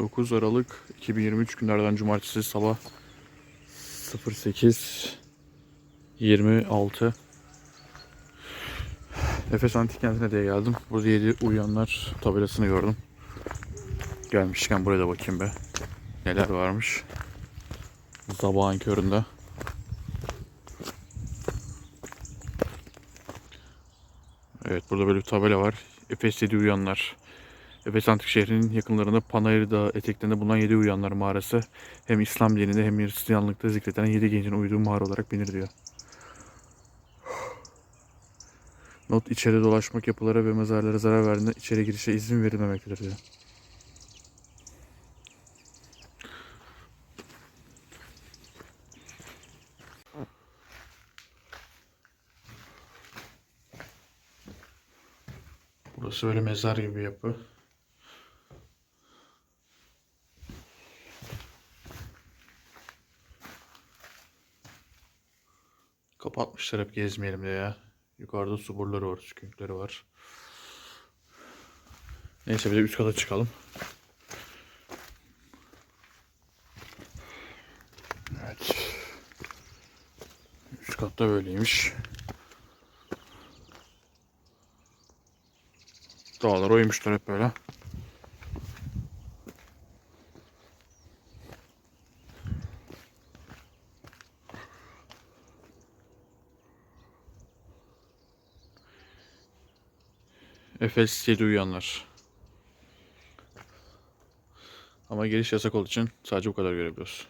9 Aralık 2023 günlerden cumartesi sabah 08 26 Efes Antik Kenti'ne diye geldim. Burada 7 uyuyanlar tabelasını gördüm. Gelmişken buraya da bakayım be. Neler varmış. Sabahın köründe. Evet burada böyle bir tabela var. Efes 7 uyanlar. Efes Antik şehrinin yakınlarında Panayır Dağı eteklerinde bulunan 7 uyanlar mağarası hem İslam dininde hem Hristiyanlıkta zikredilen 7 gencin uyuduğu mağara olarak bilinir diyor. Not içeri dolaşmak yapılara ve mezarlara zarar verdiğinde içeri girişe izin verilmemektedir diyor. Burası böyle mezar gibi bir yapı. Kapatmışlar hep gezmeyelim diye ya. Yukarıda su boruları var, sükünkleri var. Neyse bir de üst kata çıkalım. Evet. Üst katta böyleymiş. Dağlar oymuşlar hep böyle. Efes 7 uyanlar. Ama giriş yasak olduğu için sadece bu kadar görebiliyoruz.